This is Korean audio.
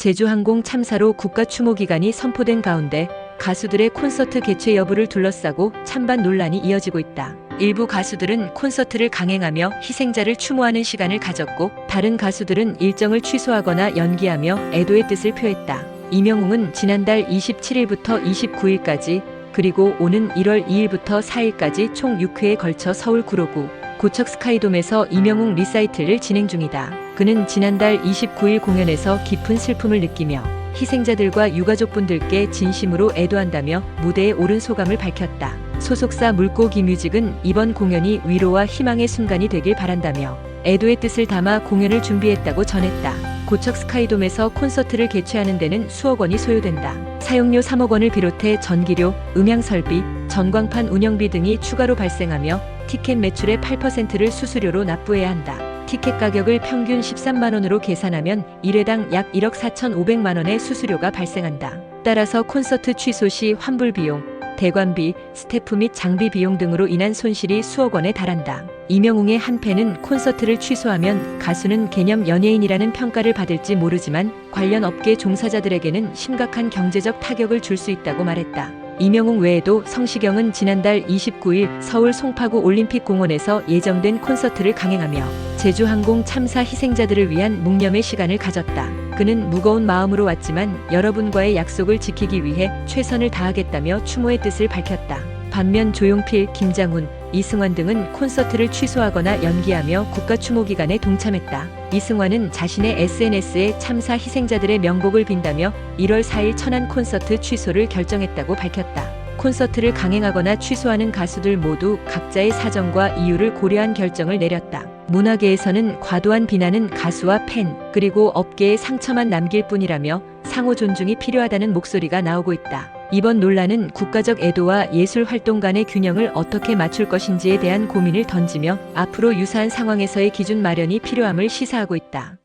제주항공 참사로 국가 추모 기간이 선포된 가운데 가수들의 콘서트 개최 여부를 둘러싸고 찬반 논란이 이어지고 있다. 일부 가수들은 콘서트를 강행하며 희생자를 추모하는 시간을 가졌고 다른 가수들은 일정을 취소하거나 연기하며 애도의 뜻을 표했다. 이명웅은 지난달 27일부터 29일까지 그리고 오는 1월 2일부터 4일까지 총 6회에 걸쳐 서울 구로구 고척 스카이돔에서 이명웅 리사이틀을 진행 중이다. 그는 지난달 29일 공연에서 깊은 슬픔을 느끼며 희생자들과 유가족분들께 진심으로 애도한다며 무대에 오른 소감을 밝혔다. 소속사 물고기 뮤직은 이번 공연이 위로와 희망의 순간이 되길 바란다며 애도의 뜻을 담아 공연을 준비했다고 전했다. 고척 스카이돔에서 콘서트를 개최하는 데는 수억 원이 소요된다. 사용료 3억 원을 비롯해 전기료, 음향 설비, 전광판 운영비 등이 추가로 발생하며 티켓 매출의 8%를 수수료로 납부해야 한다. 티켓 가격을 평균 13만 원으로 계산하면 1회당 약 1억 4,500만 원의 수수료가 발생한다. 따라서 콘서트 취소 시 환불 비용, 대관비, 스태프 및 장비 비용 등으로 인한 손실이 수억 원에 달한다. 이명웅의 한 팬은 콘서트를 취소하면 가수는 개념 연예인이라는 평가를 받을지 모르지만 관련 업계 종사자들에게는 심각한 경제적 타격을 줄 수 있다고 말했다. 이명웅 외에도 성시경은 지난달 29일 서울 송파구 올림픽공원에서 예정된 콘서트를 강행하며 제주항공 참사 희생자들을 위한 묵념의 시간을 가졌다. 그는 무거운 마음으로 왔지만 여러분과의 약속을 지키기 위해 최선을 다하겠다며 추모의 뜻을 밝혔다. 반면 조용필, 김장훈, 이승환 등은 콘서트를 취소하거나 연기하며 국가 추모 기간에 동참했다. 이승환은 자신의 SNS에 참사 희생자들의 명복을 빈다며 1월 4일 천안 콘서트 취소를 결정했다고 밝혔다. 콘서트를 강행하거나 취소하는 가수들 모두 각자의 사정과 이유를 고려한 결정을 내렸다. 문화계에서는 과도한 비난은 가수와 팬, 그리고 업계에 상처만 남길 뿐이라며 상호 존중이 필요하다는 목소리가 나오고 있다. 이번 논란은 국가적 애도와 예술 활동 간의 균형을 어떻게 맞출 것인지에 대한 고민을 던지며 앞으로 유사한 상황에서의 기준 마련이 필요함을 시사하고 있다.